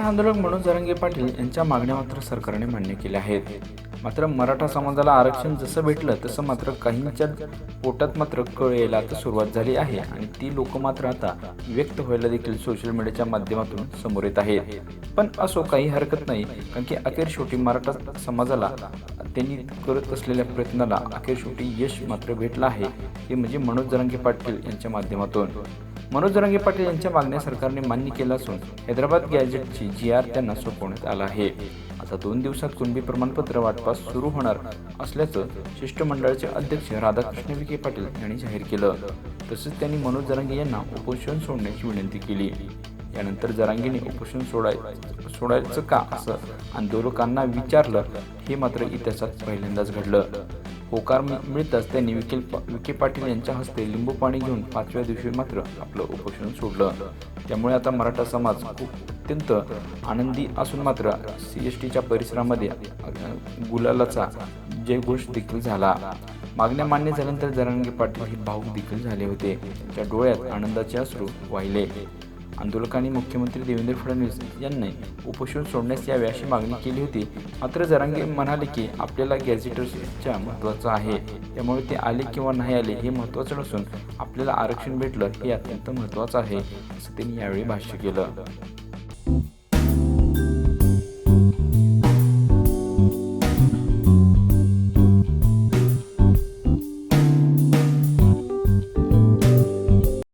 मराठा आंदोलक मनोज जरांगे पाटील यांच्या मागण्या मात्र सरकारने मान्य केल्या आहेत. मात्र मराठा समाजाला आरक्षण जसं भेटलं तसं मात्र काहींच्या पोटात मात्र कळ यायला आता सुरुवात झाली आहे आणि ती लोक मात्र आता व्यक्त व्हायला देखील सोशल मीडियाच्या माध्यमातून समोर येत आहेत. पण असो काही हरकत नाही कारण की अखेर शेवटी मराठा समाजाला त्यांनी करत असलेल्या प्रयत्नाला अखेर शेवटी यश मात्र भेटलं आहे ते म्हणजे मनोज जरांगे पाटील यांच्या माध्यमातून. मनोज रंगे पाटील यांच्या मागण्या सरकारने मान्य केल्या असून हैदराबाद गॅजेटची जी आर त्यांना सोपवण्यात आला आहे. आता दोन दिवसात कुणबी प्रमाणपत्र वाटपास सुरू होणार असल्याचं शिष्टमंडळाचे अध्यक्ष राधाकृष्ण विखे पाटील यांनी जाहीर केलं. तसंच त्यांनी मनोज जरांगे यांना उपोषण सोडण्याची विनंती केली. यानंतर जरांगीने उपोषण सोडाय सोडायचं का असं आंदोलकांना विचारलं हे मात्र इतिहासात पहिल्यांदाच घडलं. होकार मिळताच त्यांनी विखे विखे पाटील यांच्या हस्ते लिंबू पाणी घेऊन पाचव्या दिवशी मात्र आपलं उपोषण सोडलं. त्यामुळे आता मराठा समाज खूप अत्यंत आनंदी असून मात्र सी एस टीच्या परिसरामध्ये गुलालाचा जयघोष देखील झाला. मागण्या मान्य झाल्यानंतर जरांगे पाटील हे भाऊक देखील झाले होते. त्या डोळ्यात आनंदाचे अश्रू वाहिले. आंदोलकांनी मुख्यमंत्री देवेंद्र फडणवीस यांनी उपोषण सोडण्यास यावे अशी मागणी केली होती. मात्र जरांगे म्हणाले की आपल्याला गॅझेटर्सच्या महत्त्वाचं आहे. त्यामुळे ते आले किंवा नाही आले हे महत्त्वाचं नसून आपल्याला आरक्षण भेटलं हे अत्यंत महत्त्वाचं आहे असं त्यांनी यावेळी भाष्य केलं.